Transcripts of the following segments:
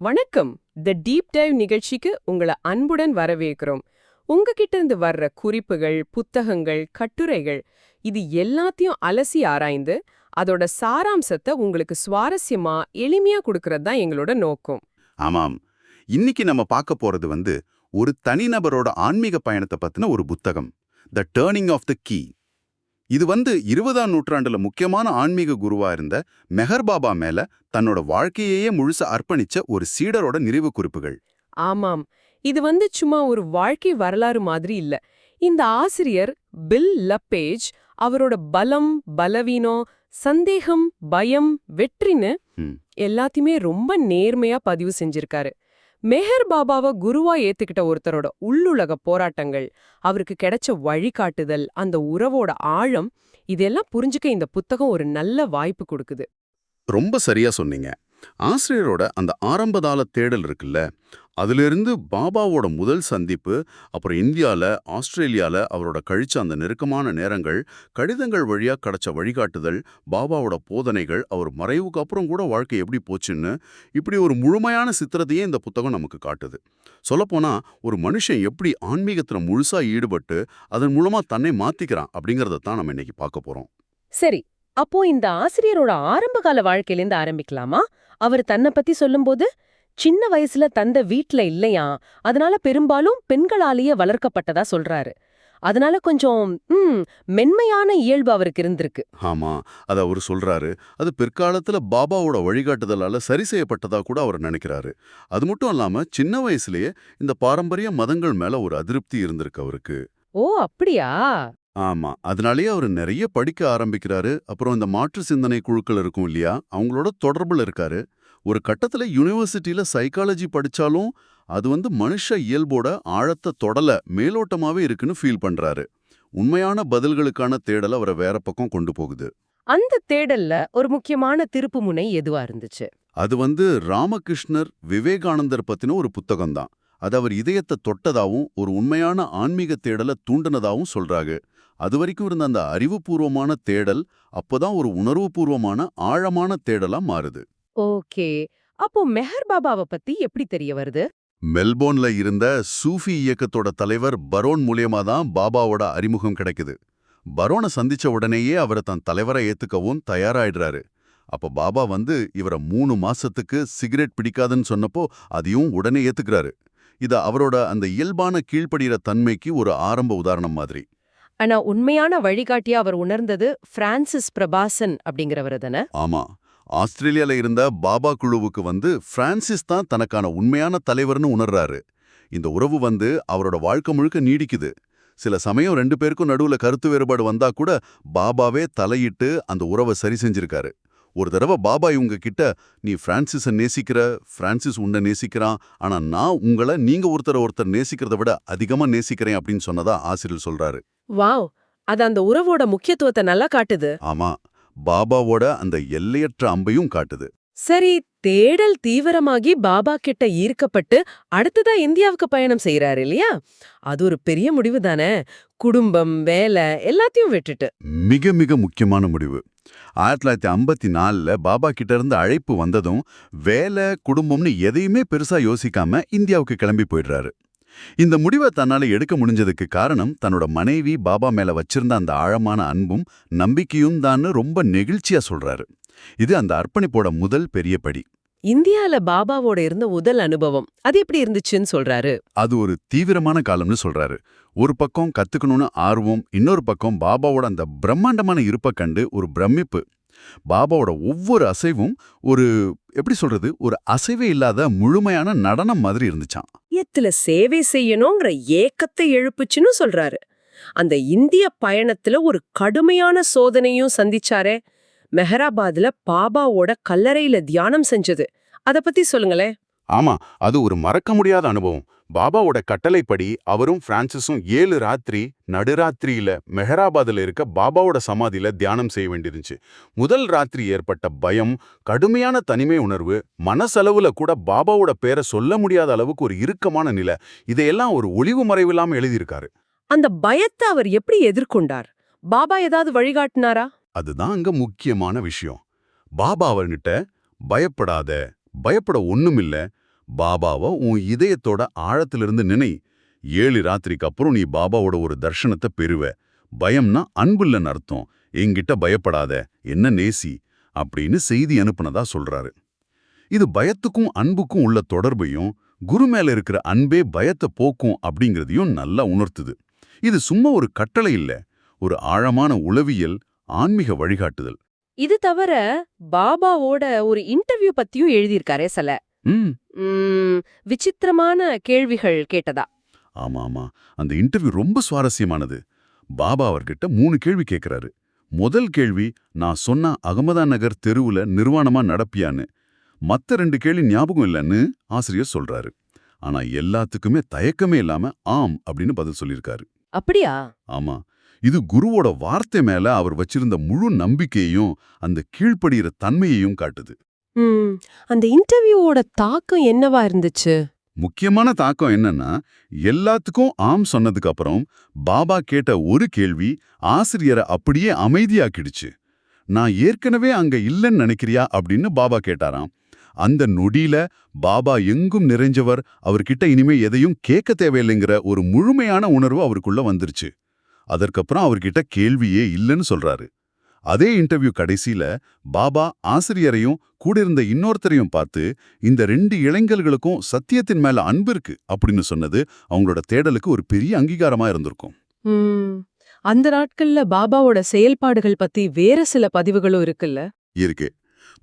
வணக்கம். The deep dive நிகழ்ச்சிக்கு உங்களை அன்புடன் வரவேற்கிறோம். உங்ககிட்ட இருந்து வர்ற குறிப்புகள் புத்தகங்கள் கட்டுரைகள் இது எல்லாத்தையும் அலசி ஆராய்ந்து அதோட சாராம்சத்தை உங்களுக்கு சுவாரஸ்யமா எளிமையா கொடுக்கறது தான் எங்களோட நோக்கம். ஆமாம். இன்னைக்கு நம்ம பார்க்க போறது வந்து ஒரு தனிநபரோட ஆன்மீக பயணத்தை பத்தின ஒரு புத்தகம். The turning of the key இது வந்து இருபதாம் நூற்றாண்டுல முக்கியமான ஆன்மீக குருவா இருந்த மெஹர் பாபா மேல தன்னோட வாழ்க்கையையே முழுசா அர்ப்பணிச்ச ஒரு சீடரோட நிறைவு குறிப்புகள். ஆமாம். இது வந்து சும்மா ஒரு வாழ்க்கை வரலாறு மாதிரி இல்ல. இந்த ஆசிரியர் பில் லப்பேஜ் அவரோட பலம் பலவீனம் சந்தேகம் பயம் வெற்றின்னு. எல்லாத்தையுமே ரொம்ப நேர்மையா பதிவு செஞ்சிருக்காரு. மெஹர் பாபாவை குருவா ஏத்துக்கிட்ட ஒருத்தரோட உள்ளுலக போராட்டங்கள் அவருக்கு கிடைச்ச வழிகாட்டுதல் அந்த உறவோட ஆழம் இதெல்லாம் புரிஞ்சுக்க இந்த புத்தகம் ஒரு நல்ல வாய்ப்பு கொடுக்குது. ரொம்ப சரியா சொன்னீங்க. ஆசிரியரோட அந்த ஆரம்பதால தேடல் இருக்குல்ல அதிலிருந்து பாபாவோட முதல் சந்திப்பு அப்புறம் இந்தியால ஆஸ்திரேலியால அவரோட கழிச்ச அந்த நெருக்கமான நேரங்கள் கடிதங்கள் வழியா கிடைச்ச வழிகாட்டுதல் பாபாவோட போதனைகள் அவர் மறைவுக்கு அப்புறம் கூட வாழ்க்கை எப்படி போச்சுன்னு இப்படி ஒரு முழுமையான சித்திரத்தையே இந்த புத்தகம் நமக்கு காட்டுது. சொல்லப்போனா ஒரு மனுஷன் எப்படி ஆன்மீகத்துல முழுசா ஈடுபட்டு அதன் மூலமா தன்னை மாத்திக்கிறான் அப்படிங்கிறத தான் நம்ம இன்னைக்கு பார்க்க போகிறோம் சரி அப்போ இந்த ஆசிரியரோட ஆரம்பகால வாழ்க்கையிலேருந்து ஆரம்பிக்கலாமா? அவர் தன்னை பத்தி சொல்லும்போது சின்ன வயசுல தந்த வீட்ல இல்லையா? அதனால பெரும்பாலும் பெண்களாலேயே வளர்க்கப்பட்டதா சொல்றாரு. அதனால கொஞ்சம் ம் மென்மையான இயல்பு அவருக்கு இருந்திருக்கு. ஆமா அத அவர் சொல்றாரு. அது பிற்காலத்துல பாபாவோட வழிகாட்டுதலால சரி செய்யப்பட்டதா கூட அவர் நினைக்கிறாரு. அது மட்டும் இல்லாம சின்ன வயசுலயே இந்த பாரம்பரிய மதங்கள் மேல ஒரு அதிருப்தி இருந்திருக்கு அவருக்கு. ஓ அப்படியா? ஆமா அதனாலேயே அவர் நிறைய படிக்க ஆரம்பிக்கிறாரு. அப்புறம் இந்த மாற்று சிந்தனை குழுக்கள் இருக்கும் இல்லையா? அவங்களோட தொடர்புல இருக்காரு. ஒரு கட்டத்துல யூனிவர்சிட்டியில சைக்காலஜி படிச்சாலும் அது வந்து மனுஷ இயல்போட ஆழத்தை தொடல மேலோட்டமாவே இருக்குன்னு ஃபீல் பண்றாரு. உண்மையான பதில்களுக்கான தேடல் அவரை வேற பக்கம் கொண்டு போகுது. அந்த தேடல்ல ஒரு முக்கியமான திருப்புமுனை எதுவா இருந்துச்சு? அது வந்து ராமகிருஷ்ணர் விவேகானந்தர் பத்தின ஒரு புத்தகம்தான். அது அவர் இதயத்தை தொட்டதாவும் ஒரு உண்மையான ஆன்மீக தேடலை தூண்டினதாவும் சொல்றாங்க அது வரைக்கும் இருந்த அந்த அறிவுபூர்வமான தேடல் அப்போதான் ஒரு உணர்வுபூர்வமான ஆழமான தேடலா மாறுது. ஓகே. அப்போ மெஹர் பாபாவை பத்தி எப்படி தெரிய வருது? மெல்போர்ன்ல இருந்த சூஃபி இயக்கத்தோட தலைவர் பரோன் மூலியமா தான் பாபாவோட அறிமுகம் கிடைக்குது. பரோனை சந்திச்ச உடனேயே அவரை தன் தலைவரை ஏத்துக்கவும் தயாராயிடுறாரு. அப்ப பாபா வந்து இவரை மூணு மாசத்துக்கு சிகரெட் பிடிக்காதுன்னு சொன்னப்போ அதையும் உடனே ஏத்துக்கிறாரு. இது அவரோட அந்த இயல்பான கீழ்ப்படிகிற தன்மைக்கு ஒரு ஆரம்ப உதாரணம் மாதிரி. ஆனா உண்மையான வழிகாட்டியா அவர் உணர்ந்தது பிரான்சிஸ் பிரபாசன் அப்படிங்கிறவரு தானே? ஆமா. ஆஸ்திரேலியால இருந்த பாபா குழுவுக்கு வந்து பிரான்சிஸ் தான் தனக்கான உண்மையான தலைவர்னு உணர்றாரு. இந்த உறவு வந்து அவரோட வாழ்க்கை முழுக்க நீடிக்குது. சில சமயம் ரெண்டு பேருக்கும் நடுவுல கருத்து வேறுபாடு வந்தா கூட பாபாவே தலையிட்டு அந்த உறவை சரி செஞ்சிருக்காரு. ஒரு தடவை பாபா இவங்க கிட்ட நீ பிரான்சிஸை நேசிக்கிற பிரான்சிஸ் உன்னை நேசிக்கிறான் ஆனா நான் உங்களை நீங்க ஒருத்தரை ஒருத்தர் நேசிக்கிறத விட அதிகமா நேசிக்கிறேன் அப்படின்னு சொன்னதா ஆசிரியர் சொல்றாரு. வாவ்! அது அந்த உறவோட முக்கியத்துவத்தை நல்லா காட்டுது. ஆமா. பாபாவோட அந்த எல்லையற்ற அம்பையும் காட்டுது. சரி தேடல் தீவிரமாகி பாபா கிட்ட ஈர்க்கப்பட்டு அடுத்ததா இந்தியாவுக்கு பயணம் செய்யறாரு இல்லையா? அது ஒரு பெரிய முடிவு தானே. குடும்பம் வேலை எல்லாத்தையும் விட்டுட்டு. மிக மிக முக்கியமான முடிவு. ஆயிரத்தி தொள்ளாயிரத்தி ஐம்பத்தி நாலில் பாபா கிட்ட இருந்து அழைப்பு வந்ததும் வேலை குடும்பம்னு எதையுமே பெருசா யோசிக்காம இந்தியாவுக்கு கிளம்பி போயிடுறாரு. இந்த முடிவை தன்னால எடுக்க முடிஞ்சதுக்கு காரணம் தன்னோட மனைவி பாபா மேல வச்சிருந்த அந்த ஆழமான அன்பும் நம்பிக்கையும் தான் ரொம்ப நெகிழ்ச்சியா சொல்றாரு. இது அந்த அர்ப்பணிப்போட முதல் பெரிய படி. இந்தியால பாபாவோட இருந்த முதல் அனுபவம் அது எப்படி இருந்துச்சுன்னு சொல்றாரு? அது ஒரு தீவிரமான காலம்னு சொல்றாரு. ஒரு பக்கம் கத்துக்கணும்னு ஆர்வம் இன்னொரு பக்கம் பாபாவோட அந்த பிரம்மாண்டமான இருப்பை கண்டு ஒரு பிரமிப்பு. பாபாவோட ஒவ்வொரு அசைவும் ஒரு எப்படி சொல்றது ஒரு அசைவே இல்லாத முழுமையான நடனம் மாதிரி இருந்துச்சாம். எத்துல சேவை செய்யணுங்கிற ஏக்கத்தை எழுப்புச்சுன்னு சொல்றாரு. அந்த இந்திய பயணத்துல ஒரு கடுமையான சோதனையும் சந்திச்சாரே. மெஹராபாத்ல பாபாவோட கல்லறையில தியானம் செஞ்சது. அத பத்தி சொல்லுங்களேன். ஆமா அது ஒரு மறக்க முடியாத அனுபவம். பாபாவோட கட்டளைப்படி அவரும் பிரான்சிஸும் ஏழு ராத்திரி நடுராத்திரியில மெஹராபாத்ல இருக்க பாபாவோட சமாதியில தியானம் செய்ய வேண்டியிருந்துச்சு. முதல் ராத்திரி ஏற்பட்ட பயம் கடுமையான தனிமை உணர்வு மனசளவுல கூட பாபாவோட பேரை சொல்ல முடியாத அளவுக்கு ஒரு இறுக்கமான நிலை. இதையெல்லாம் ஒரு ஒளிவு மறைவில்லாம எழுதியிருக்காரு. அந்த பயத்தை அவர் எப்படி எதிர்கொண்டார்? பாபா ஏதாவது வழிகாட்டினாரா? அதுதான் அங்க முக்கியமான விஷயம். பாபா அவர்கிட்ட பயப்படாத பயப்பட ஒண்ணுமில்ல பாபாவை உன் இதயத்தோட ஆழத்திலிருந்து நினை. ஏழு ராத்திரிக்கு அப்புறம் நீ பாபாவோட ஒரு தர்ஷனத்தை பெறுவ. பயம்னா அன்புல்லன்னு அர்த்தம். என்கிட்ட பயப்படாத. என்ன நேசி? அப்படின்னு செய்தி அனுப்புனதா சொல்றாரு. இது பயத்துக்கும் அன்புக்கும் உள்ள தொடர்பையும் குரு மேல இருக்கிற அன்பே பயத்தை போக்கும் அப்படிங்கிறதையும் நல்லா உணர்த்துது. இது சும்மா ஒரு கட்டளை இல்ல. ஒரு ஆழமான உளவியல் ஆன்மீக வழிகாட்டுதல். இது தவிர பாபாவோட ஒரு இன்டர்வியூ பத்தியும் எழுதியிருக்காரே சில. விசித்திரமான கேள்விகள் கேட்டதா? ஆமா ஆமா. அந்த இன்டர்வியூ ரொம்ப சுவாரஸ்யமானது. பாபா அவர்கிட்ட மூணு கேள்வி கேட்கிறாரு முதல் கேள்வி நான் சொன்ன அகமதா நகர் தெருவுல நிர்வாணமா நடப்பியான்னு? மத்த ரெண்டு கேள்வி ஞாபகம் இல்லைன்னு ஆசிரியர் சொல்றாரு. ஆனா எல்லாத்துக்குமே தயக்கமே இல்லாம ஆம் அப்படின்னு பதில் சொல்லியிருக்காரு. அப்படியா? ஆமா. இது குருவோட வார்த்தை மேல அவர் வச்சிருந்த முழு நம்பிக்கையையும் அந்த கீழ்ப்படிகிற தன்மையையும் காட்டுது. அந்த இன்டர்வியூவோட தாக்கம் என்னவா இருந்துச்சு? முக்கியமான தாக்கம் என்னன்னா எல்லாத்துக்கும் ஆம் சொன்னதுக்கு அப்புறம் பாபா கேட்ட ஒரு கேள்வி ஆசிரியரை அப்படியே அமைதியாக்கிடுச்சு. நான் ஏற்கனவே அங்க இல்லைன்னு நினைக்கிறியா? அப்படின்னு பாபா கேட்டாராம். அந்த நொடியில பாபா எங்கும் நிறைஞ்சவர் அவர்கிட்ட இனிமே எதையும் கேட்க தேவையில்லைங்கிற ஒரு முழுமையான உணர்வு அவருக்குள்ள வந்துருச்சு. அதற்கப்புறம் அவர்கிட்ட கேள்வியே இல்லைன்னு சொல்றாரு. அதே இன்டர்வியூ கடைசியில பாபா ஆசிரியரையும் கூட இருந்த இன்னொருத்தரையும் பார்த்து இந்த ரெண்டு இளைஞர்களுக்கும் சத்தியத்தின் மேல அன்பு இருக்கு அப்படின்னு சொன்னது அவங்களோட தேடலுக்கு ஒரு பெரிய அங்கீகாரமா இருந்திருக்கும். அந்த நாட்கள்ல பாபாவோட செயல்பாடுகள் பத்தி வேற சில பதிவுகளும் இருக்குல்ல? இருக்கு.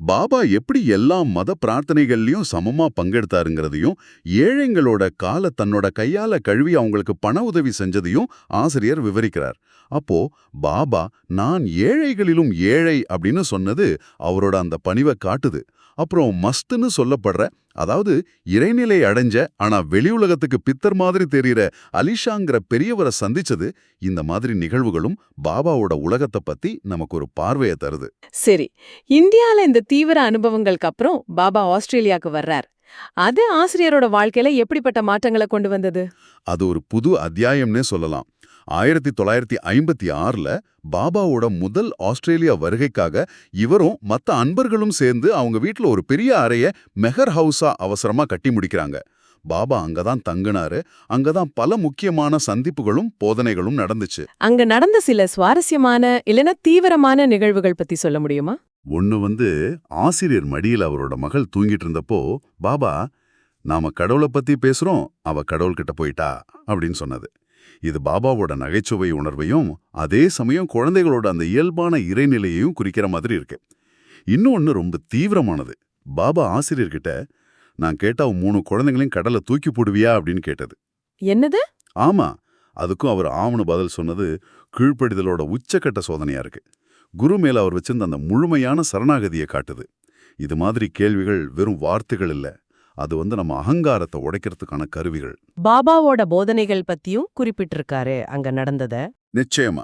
பாபா எப்படி எல்லா மத பிரார்த்தனைகள்லயும் சமமா பங்கெடுத்தாருங்கிறதையும் ஏழைங்களோட காலை தன்னோட கையால கழுவி அவங்களுக்கு பண உதவி செஞ்சதையும் ஆசிரியர் விவரிக்கிறார். அப்போ பாபா நான் ஏழைகளிலும் ஏழை அப்படின்னு சொன்னது அவரோட அந்த பணிவை காட்டுது. அப்புறம் மஸ்துன்னு சொல்லப்படுற அதாவது இறைநிலை அடைஞ்ச ஆனா வெளி உலகத்துக்கு பித்தர் மாதிரி தெரியற அலிஷாங்கிற பெரியவரை சந்திச்சது இந்த மாதிரி நிகழ்வுகளும் பாபாவோட உலகத்தை பத்தி நமக்கு ஒரு பார்வையை தருது. சரி இந்தியால இந்த தீவிர அனுபவங்களுக்கு அப்புறம் பாபா ஆஸ்திரேலியாக்கு வர்றார். அது ஆசிரியரோட வாழ்க்கையில எப்படிப்பட்ட மாற்றங்களை கொண்டு வந்தது? அது ஒரு புது அத்தியாயம்னே சொல்லலாம். ஆயிரத்தி தொள்ளாயிரத்தி ஐம்பத்தி ஆறுல பாபாவோட முதல் ஆஸ்திரேலியா வருகைக்காக இவரும் மத்த அன்பர்களும் சேர்ந்து அவங்க வீட்ல ஒரு பெரிய அறைய மெஹர் ஹவுஸா அவசரமா கட்டி முடிக்கிறாங்க. பாபா அங்கதான் தங்கினாரு. அங்கதான் பல முக்கியமான சந்திப்புகளும் போதனைகளும் நடந்துச்சு. அங்க நடந்த சில சுவாரஸ்யமான இல்லனா தீவிரமான நிகழ்வுகள் பத்தி சொல்ல முடியுமா? ஒன்னு வந்து ஆசிரியர் மடியில் அவரோட மகள் தூங்கிட்டு இருந்தப்போ பாபா நாம கடவுளை பத்தி பேசுறோம் அவ கடவுள்கிட்ட போயிட்டா அப்படின்னு சொன்னது. இது பாபாவோட நகைச்சுவை உணர்வையும் அதே சமயம் குழந்தைகளோட அந்த இயல்பான இறைநிலையையும் குறிக்கிற மாதிரி இருக்கு. இன்னொன்னு ரொம்ப தீவிரமானது. பாபா ஆசிரியர்கிட்ட நான் கேட்டா மூணு குழந்தைங்களையும் கடல்ல தூக்கி போடுவியா? அப்படின்னு கேட்டது. என்னது? ஆமா. அதுக்கும் அவர் ஆவணு பதில் சொன்னது கீழ்ப்படிதலோட உச்சக்கட்ட சோதனையா இருக்கு. குரு மேல அவர் வச்சிருந்த அந்த முழுமையான சரணாகதியை காட்டுது. இது மாதிரி கேள்விகள் வெறும் வார்த்தைகள் இல்ல. அது வந்து நம்ம அகங்காரத்தை உடைக்கிறதுக்கான கருவிகள். பாபாவோட போதனைகள் பத்தியும் குறிப்பிட்டிருக்காரு அங்க நடந்தத. நிச்சயமா.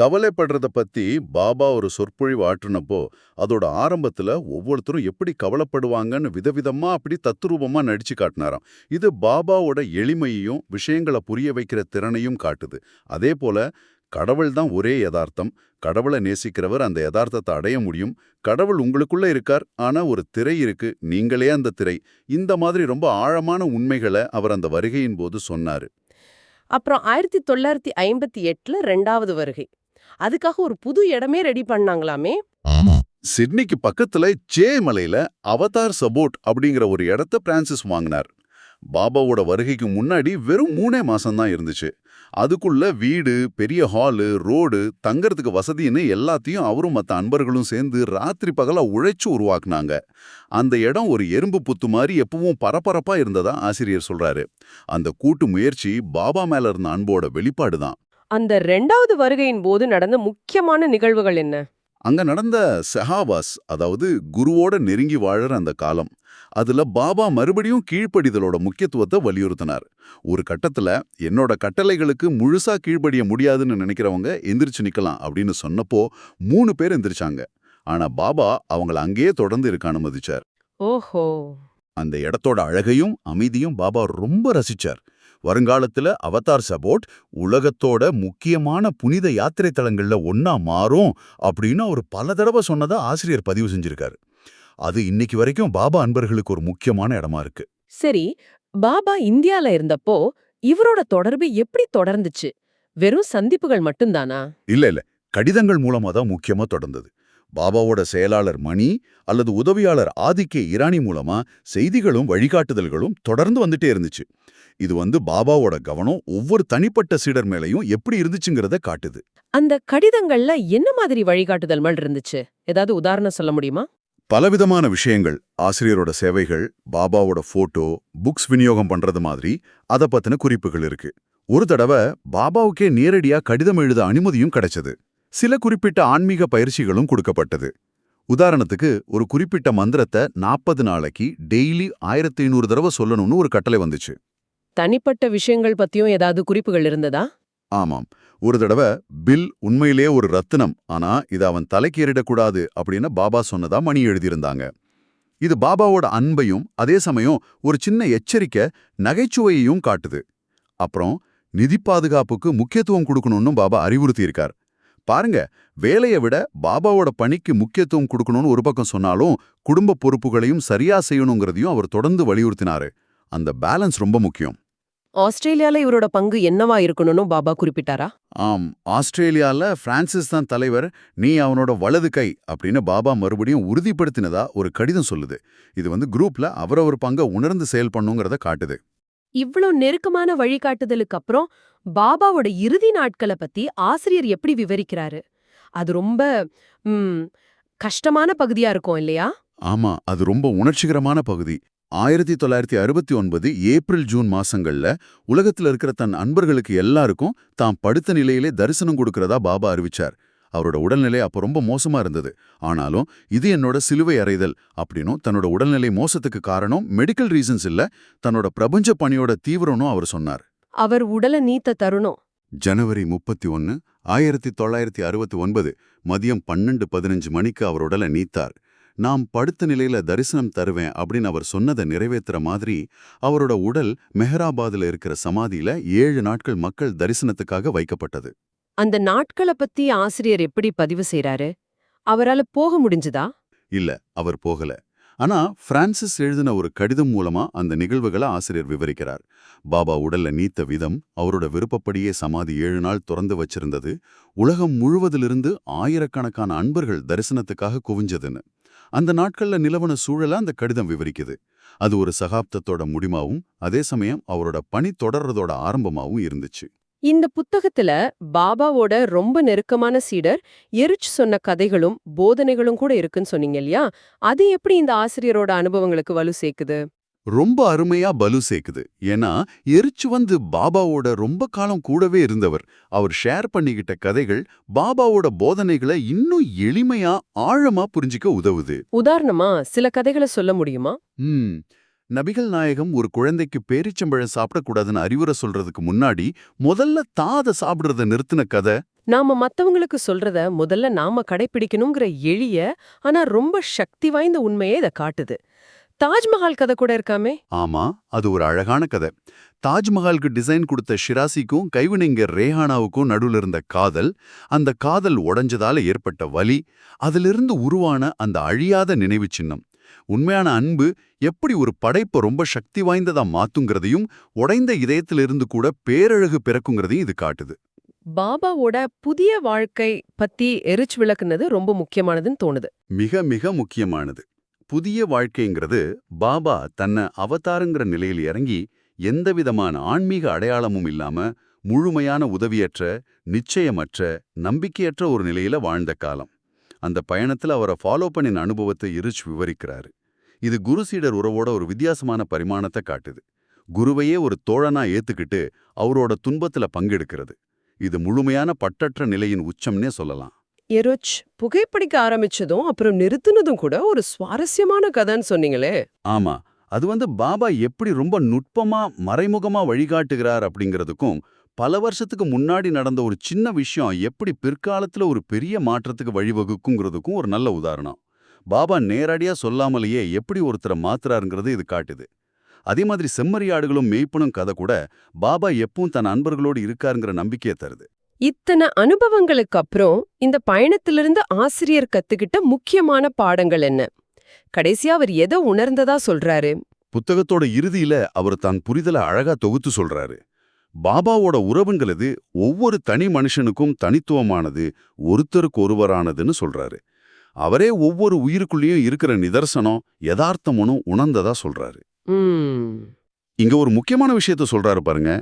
கவலைப்படுறத பத்தி பாபா ஒரு சொற்பொழிவு ஆற்றுனப்போ அதோட ஆரம்பத்துல ஒவ்வொருத்தரும் எப்படி கவலைப்படுவாங்கன்னு விதவிதமா அப்படி தத்துரூபமா நடிச்சு காட்டினாராம். இது பாபாவோட எளிமையையும் விஷயங்களை புரிய வைக்கிற திறனையும் காட்டுது. அதே போல கடவுள் தான் ஒரே யதார்த்தம். கடவுளை நேசிக்கிறவர் அந்த யதார்த்தத்தை அடைய முடியும். கடவுள் உங்களுக்குள்ள இருக்கார் ஆனா ஒரு திரை இருக்கு நீங்களே அந்த திரை. இந்த மாதிரி ரொம்ப ஆழமான உண்மைகளை அவர் அந்த வருகையின் போது சொன்னாரு. அப்புறம் ஆயிரத்தி தொள்ளாயிரத்தி ஐம்பத்தி எட்டுல ரெண்டாவது வருகை. அதுக்காக ஒரு புது இடமே ரெடி பண்ணாங்களாமே. சிட்னிக்கு பக்கத்துல ஜே மலையில அவதார் சபோட் அப்படிங்கிற ஒரு இடத்த பிரான்சிஸ் வாங்கினார். பாபாவோட வருகைக்கு முன்னாடி வெறும் மூணே மாசம்தான் இருந்துச்சு. அதுக்குள்ள வீடு பெரிய ஹாலு ரோடு தங்கறதுக்கு வசதின்னு எல்லாத்தையும் அவரும் மற்ற அன்பர்களும் சேர்ந்து ராத்திரி பகலா உழைச்சு உருவாக்குனாங்க. அந்த இடம் ஒரு எறும்பு புத்து மாதிரி எப்பவும் பரபரப்பா இருந்ததா ஆசிரியர் சொல்றாரு. அந்த கூட்டு முயற்சி பாபா மேல இருந்த அன்போட வெளிப்பாடுதான். அந்த ரெண்டாவது வருகையின் போது நடந்த முக்கியமான நிகழ்வுகள் என்ன? அங்க நடந்த செஹாவாஸ் அதாவது குருவோட நெருங்கி வாழற அந்த காலம் அதுல பாபா மறுபடியும் கீழ்ப்படிதலோட முக்கியத்துவத்தை வலியுறுத்தினார். ஒரு கட்டத்துல என்னோட கட்டளைகளுக்கு முழுசா கீழ்ப்படிய முடியாதுன்னு நினைக்கிறவங்க எந்திரிச்சு நிக்கலாம் அப்படின்னு சொன்னப்போ மூணு பேர் எந்திரிச்சாங்க. ஆனா பாபா அவங்கள அங்கேயே தொடர்ந்து இருக்க அனுமதிச்சார். ஓஹோ. அந்த இடத்தோட அழகையும் அமைதியும் பாபா ரொம்ப ரசிச்சார். வருங்காலத்துல அவதார் சபோட் உலகத்தோட முக்கியமான புனித யாத்திரை தலங்கள்ல ஒன்னா மாறும் அப்படின்னு அவர் பல தடவை சொன்னதா ஆசிரியர் பதிவு செஞ்சிருக்காரு. அது இன்னைக்கு வரைக்கும் பாபா அன்பர்களுக்கு ஒரு முக்கியமான இடமா இருக்கு. சரி பாபா இந்தியால இருந்தப்போ இவரோட தொடர்பு எப்படி தொடர்ந்துச்சு? வெறும் சந்திப்புகள் மட்டும்தானா? இல்ல இல்ல. கடிதங்கள் மூலமா தான் முக்கியமா தொடர்ந்தது. பாபாவோட செயலாளர் மணி அல்லது உதவியாளர் ஆதிக்கே இரானி மூலமா செய்திகளும் வழிகாட்டுதல்களும் தொடர்ந்து வந்துட்டே இருந்துச்சு. இது வந்து பாபாவோட கவனம் ஒவ்வொரு தனிப்பட்ட சீடர் மேலையும் எப்படி இருந்துச்சுங்கிறத காட்டுது. அந்த கடிதங்கள்ல என்ன மாதிரி வழிகாட்டுதல்கள் இருந்துச்சு? ஏதாவது உதாரணம் சொல்ல முடியுமா? பலவிதமான விஷயங்கள் ஆசிரியரோட சேவைகள் பாபாவோட போட்டோ புக்ஸ் விநியோகம் பண்றது மாதிரி அத பத்தின குறிப்புகள் இருக்கு. ஒரு தடவை பாபாவுக்கே நேரடியா கடிதம் எழுத அனுமதியும் கிடைச்சது. சில குறிப்பிட்ட ஆன்மீக பயிற்சிகளும் கொடுக்கப்பட்டது. உதாரணத்துக்கு ஒரு குறிப்பிட்ட மந்திரத்தை நாற்பது நாளைக்கு டெய்லி ஆயிரத்தி ஐநூறு தடவை சொல்லணும்னு ஒரு கட்டளை வந்துச்சு. தனிப்பட்ட விஷயங்கள் பத்தியும் ஏதாவது குறிப்புகள் இருந்ததா? ஆமாம். ஒரு தடவை பில் உண்மையிலே ஒரு ரத்தினம் ஆனா இத அவன் தலைக்கேறிடக்கூடாது அப்படின்னு பாபா சொன்னதா மணி எழுதியிருந்தாங்க. இது பாபாவோட அன்பையும் அதே சமயம் ஒரு சின்ன எச்சரிக்கை நகைச்சுவையையும் காட்டுது. அப்புறம் நிதி பாதுகாப்புக்கு முக்கியத்துவம் கொடுக்கணும்னு பாபா அறிவுறுத்தியிருக்கார். பாருங்க வேலையை விட பாபாவோட பணிக்கு முக்கியத்துவம் கொடுக்கணும்னு ஒரு பக்கம் சொன்னாலும் குடும்ப பொறுப்புகளையும் சரியா செய்யணுங்கிறதையும் அவர் தொடர்ந்து வலியுறுத்தினாரு. அந்த பேலன்ஸ் ரொம்ப முக்கியம். ஆஸ்திரேலியால இவரோட பங்கு என்னவா இருக்கணும்னு பாபா குறிப்பிட்டாரா? ஆம் ஆஸ்திரேலியால பிரான்சிஸ் தான் தலைவர் நீ அவனோட வலது கை அப்படின்னு பாபா மறுபடியும் உறுதிப்படுத்தினதா ஒரு கடிதம் சொல்லுது. இது வந்து குரூப்ல அவரவர் பங்க உணர்ந்து செயல் பண்ணுங்கிறத காட்டுது. இவ்ளோ நெருக்கமான வழிகாட்டுதலுக்கு அப்புறம் பாபாவோட இறுதி நாட்களை பத்தி ஆசிரியர் எப்படி விவரிக்கிறாரு? அது ரொம்ப கஷ்டமான பகுதியா இருக்கும் இல்லையா? ஆமா அது ரொம்ப உணர்ச்சிகரமான பகுதி. ஆயிரத்தி தொள்ளாயிரத்தி அறுபத்தி ஒன்பது ஏப்ரல் ஜூன் மாசங்கள்ல உலகத்துல இருக்கிற தன் அன்பர்களுக்கு எல்லாருக்கும் தாம் படுத்த நிலையிலே தரிசனம் கொடுக்கறதா பாபா அறிவிச்சார். அவரோட உடல்நிலை அப்ப ரொம்ப மோசமா இருந்தது. ஆனாலும் இது என்னோட சிலுவை அறைதல் அப்படின்னும் தன்னோட உடல்நிலை மோசத்துக்கு காரணம் மெடிக்கல் ரீசன்ஸ் இல்ல தன்னோட பிரபஞ்ச பணியோட தீவிரம்னும் அவர் சொன்னார். அவர் உடலை நீத்த தருணம். ஜனவரி முப்பத்தி ஒன்னு ஆயிரத்தி தொள்ளாயிரத்தி அறுபத்தி ஒன்பது மதியம் பன்னெண்டு பதினஞ்சு மணிக்கு அவர் உடலை நீத்தார். நாம் படுத்த நிலையில தரிசனம் தருவேன் அப்படின்னு அவர் சொன்னதை நிறைவேத்துற மாதிரி அவரோட உடல் மெஹராபாத்ல இருக்கிற சமாதியில ஏழு நாட்கள் மக்கள் தரிசனத்துக்காக வைக்கப்பட்டது. அந்த நாட்களை பத்தி ஆசிரியர் எப்படி பதிவு செய்றாரு? அவரால போக முடிஞ்சுதா? இல்ல அவர் போகல. ஆனா பிரான்சிஸ் எழுதின ஒரு கடிதம் மூலமா அந்த நிகழ்வுகளை ஆசிரியர் விவரிக்கிறார். பாபா உடல்ல நீத்த விதம் அவரோட விருப்பப்படியே சமாதி ஏழு நாள் திறந்து வச்சிருந்தது உலகம் முழுவதிலிருந்து ஆயிரக்கணக்கான அன்பர்கள் தரிசனத்துக்காக குவிஞ்சதுன்னு. அந்த நாட்கள்ல நிலவன சூழலை அந்த கடிதம் விவரிக்குது. அது ஒரு சகாப்தத்தோட முடிமாவும் அதே சமயம் அவரோட பணி தொடர்றதோட ஆரம்பமாவும் இருந்துச்சு. இந்த புத்தகத்துல பாபாவோட ரொம்ப நெருக்கமான சீடர் எரிச் சொன்ன கதைகளும் போதனைகளும் கூட இருக்குன்னு சொன்னீங்க இல்லையா? அது எப்படி இந்த ஆசிரியரோட அனுபவங்களுக்கு வலு சேர்க்குது? ரொம்ப அருமையா பலு சேர்க்குது. ஏன்னா எரிச்சு வந்து பாபாவோட ரொம்ப காலம் கூடவே இருந்தவர். அவர் ஷேர் பண்ணிக்கிட்ட கதைகள் பாபாவோட போதனைகளை இன்னும் எளிமையா ஆழமா புரிஞ்சிக்க உதவுது. உதாரணமா சில கதைகளை சொல்ல முடியுமா? ம். நபிகள் நாயகம் ஒரு குழந்தைக்கு பேரிச்சம்பழம் சாப்பிடக்கூடாதுன்னு அறிவுரை சொல்றதுக்கு முன்னாடி முதல்ல தான் அதை சாப்பிடுறத நிறுத்தின கதை. நாம மத்தவங்களுக்கு சொல்றத முதல்ல நாம கடைபிடிக்கணுங்கிற எளிய ஆனா ரொம்ப சக்தி வாய்ந்த உண்மையே இத காட்டுது. தாஜ்மஹால் கதை கூட இருக்காமே. ஆமா அது ஒரு அழகான கதை. தாஜ்மஹாலுக்கு டிசைன் கொடுத்த ஷிராசிக்கும் கைவினைஞர் ரேஹானாவுக்கும் நடுவுல இருந்த காதல் அந்த காதல் உடைஞ்சதால ஏற்பட்ட வலி அதிலிருந்து உருவான அந்த அழியாத நினைவு சின்னம். உண்மையான அன்பு எப்படி ஒரு படைப்பை ரொம்ப சக்தி வாய்ந்ததா மாத்துங்கிறதையும் உடைந்த இதயத்திலிருந்து கூட பேரழகு பிறக்குங்கிறதையும் இது காட்டுது. பாபாவோட புதிய வாழ்க்கை பத்தி எரிச்சு விளக்குனது ரொம்ப முக்கியமானதுன்னு தோணுது. மிக மிக முக்கியமானது. புதிய வாழ்க்கைங்கிறது பாபா தன்னை அவதாரங்கிற நிலையில் இறங்கி எந்தவிதமான ஆன்மீக அடையாளமும் இல்லாம முழுமையான உதவியற்ற நிச்சயமற்ற நம்பிக்கையற்ற ஒரு நிலையில வாழ்ந்த காலம். அந்த பயணத்துல அவரை ஃபாலோ பண்ணின அனுபவத்தை இருச் விவரிக்கிறாரு. இது குரு சீடர் உறவோட ஒரு வித்தியாசமான பரிமாணத்தை காட்டுது. குருவையே ஒரு தோழனா ஏத்துக்கிட்டு அவரோட துன்பத்துல பங்கெடுக்கிறது. இது முழுமையான பட்டற்ற நிலையின் உச்சம்னே சொல்லலாம். எரோச் புகைப்பிடிக்க ஆரம்பிச்சதும் அப்புறம் நிறுத்துனதும் கூட ஒரு சுவாரஸ்யமான கதைன்னு சொன்னீங்களே. ஆமா. அது வந்து பாபா எப்படி ரொம்ப நுட்பமா மறைமுகமா வழிகாட்டுகிறார் அப்படிங்கிறதுக்கும் பல வருஷத்துக்கு முன்னாடி நடந்த ஒரு சின்ன விஷயம் எப்படி பிற்காலத்துல ஒரு பெரிய மாற்றத்துக்கு வழிவகுக்குங்கிறதுக்கும் ஒரு நல்ல உதாரணம். பாபா நேரடியா சொல்லாமலேயே எப்படி ஒருத்தரை மாத்துறாருங்கிறது இது காட்டுது. அதே மாதிரி செம்மறியாடுகளும் மெய்ப்பனும் கதை கூட பாபா எப்பவும் தன் அன்பர்களோடு இருக்காருங்கிற நம்பிக்கையை தருது. இத்தனை அனுபவங்களுக்கு அப்புறம் இந்த பயணத்திலிருந்து ஆசிரியர் கத்துக்கிட்ட முக்கியமான பாடங்கள் என்ன? கடைசியா அவர் எதை உணர்ந்ததா சொல்றாரு? புத்தகத்தோட இறுதியில அவர் தான் புரிதலை அழகா தொகுத்து சொல்றாரு. பாபாவோட உறவுங்கிறது ஒவ்வொரு தனி மனுஷனுக்கும் தனித்துவமானது ஒருத்தருக்கு ஒருவரானதுன்னு சொல்றாரு. அவரே ஒவ்வொரு உயிருக்குள்ளேயும் இருக்கிற நிதர்சனம் யதார்த்தமும் உணர்ந்ததா சொல்றாரு. இங்க ஒரு முக்கியமான விஷயத்த சொல்றாரு பாருங்க.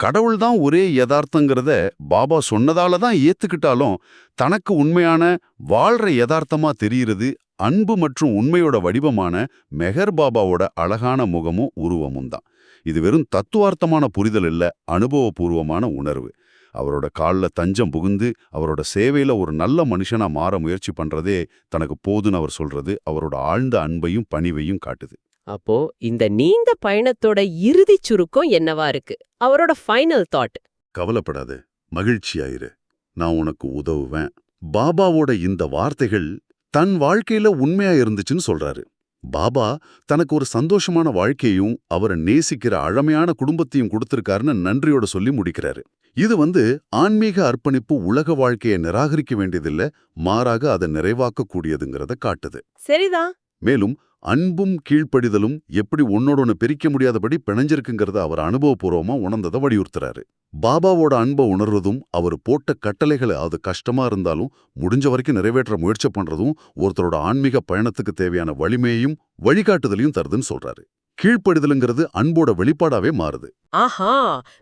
கடவுள் தான் ஒரே யதார்த்தங்கிறத பாபா சொன்னதால தான் ஏத்துக்கிட்டாலும் தனக்கு உண்மையான வாழ்ற யதார்த்தமா தெரிகிறது அன்பு மற்றும் உண்மையோட வடிவமான மெஹர் பாபாவோட அழகான முகமும் உருவமும் தான். இது வெறும் தத்துவார்த்தமான புரிதல் இல்ல அனுபவபூர்வமான உணர்வு. அவரோட காலில் தஞ்சம் புகுந்து அவரோட சேவையில ஒரு நல்ல மனுஷனா மாற முயற்சி பண்றதே தனக்கு போதுன்னு அவர் சொல்றது அவரோட ஆழ்ந்த அன்பையும் பணிவையும் காட்டுது. அப்போ இந்த நீண்ட பயணத்தோட இறுதி சுருக்கம் என்னவா இருக்கு? அவரோட ஃபைனல் தாட் கவலைப்படாத மகிழ்ச்சியாயிரு. நான் உனக்கு உதவுவேன். பாபாவோட இந்த வார்த்தைகள் தன் வாழ்க்கையில உண்மையா இருந்துச்சுன்னு சொல்றாரு. பாபா தனக்கு ஒரு சந்தோஷமான வாழ்க்கையும் அவரை நேசிக்கிற அழமையான குடும்பத்தையும் கொடுத்திருக்காருன்னு நன்றியோட சொல்லி முடிக்கிறாரு. இது வந்து ஆன்மீக அர்ப்பணிப்பு உலக வாழ்க்கையை நிராகரிக்க வேண்டியதில்ல மாறாக அதை நிறைவாக்கக்கூடியதுங்கிறத காட்டுது. சரிதான். மேலும் அன்பும் கீழ்ப்படிதலும் எப்படி ஒன்னோடொன்னு பிரிக்க முடியாதபடி பிணைஞ்சிருக்குங்கிறத அவர் அனுபவபூர்வமா உணர்ந்ததை வலியுறுத்துறாரு. பாபாவோட அன்பை உணர்றதும் அவர் போட்ட கட்டளைகளை அது கஷ்டமா இருந்தாலும் முடிஞ்ச வரைக்கும் நிறைவேற்ற முயற்சி பண்றதும் ஒருத்தரோட ஆன்மீக பயணத்துக்கு தேவையான வலிமையையும் வழிகாட்டுதலையும் தருதுன்னு சொல்றாரு. கீழ்ப்படிதலுங்கிறது அன்போட வெளிப்பாடாவே மாறுது. ஆஹா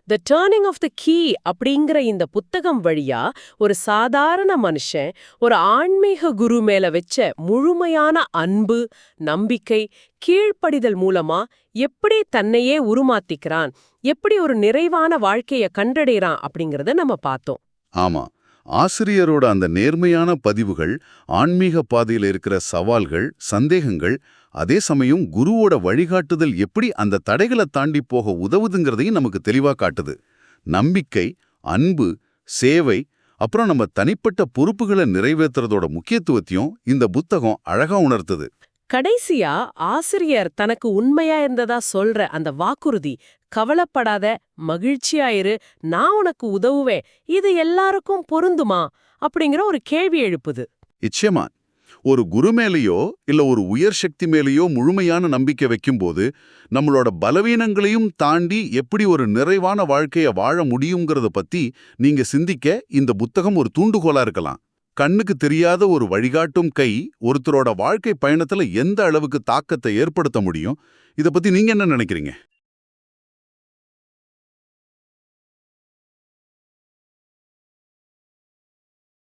the turning of the key அப்படிங்கிற இந்த புத்தகம் வழியா ஒரு சாதாரண மனுஷன் ஒரு ஆன்மீக குரு மேல வச்ச முழுமையான அன்பு நம்பிக்கை கீழ்ப்படிதல் மூலமா எப்படி தன்னையே உருமாத்திக்கிறான் எப்படி ஒரு நிறைவான வாழ்க்கைய கண்டடைறான் அப்படிங்கறத நம்ம பார்த்தோம். ஆமா ஆசிரியரோட அந்த நேர்மையான பதிவுகள் ஆன்மீக பாதையில இருக்கிற சவால்கள் சந்தேகங்கள் அதே சமயம் குருவோட வழிகாட்டுதல் எப்படி அந்த தடைகளை தாண்டி போக உதவுதுங்கிறதையும் நமக்கு தெளிவா காட்டுது. நம்பிக்கை அன்பு சேவை அப்புறம் நம்ம தனிப்பட்ட பொறுப்புகளை நிறைவேற்றுறதோட முக்கியத்துவத்தையும் இந்த புத்தகம் அழகா உணர்த்துது. கடைசியா ஆசிரியர் தனக்கு உண்மையா இருந்ததா சொல்ற அந்த வாக்குறுதி கவலைப்படாத மகிழ்ச்சியாயிரு நான் உனக்கு உதவுவேன் இது எல்லாருக்கும் பொருந்துமா? அப்படிங்கிற ஒரு கேள்வி எழுப்புது. நிச்சயமா ஒரு குரு மேலேயோ இல்ல ஒரு உயர் சக்தி மேலேயோ முழுமையான நம்பிக்கை வைக்கும்போது நம்மளோட பலவீனங்களையும் தாண்டி எப்படி ஒரு நிறைவான வாழ்க்கைய வாழ முடியுங்கிறத பத்தி நீங்க சிந்திக்க இந்த புத்தகம் ஒரு தூண்டுகோலா இருக்கலாம். கண்ணுக்கு தெரியாத ஒரு வழிகாட்டும் கை ஒருத்தரோட வாழ்க்கை பயணத்துல எந்த அளவுக்கு தாக்கத்தை ஏற்படுத்த முடியும்? இத பத்தி நீங்க என்ன நினைக்கிறீங்க?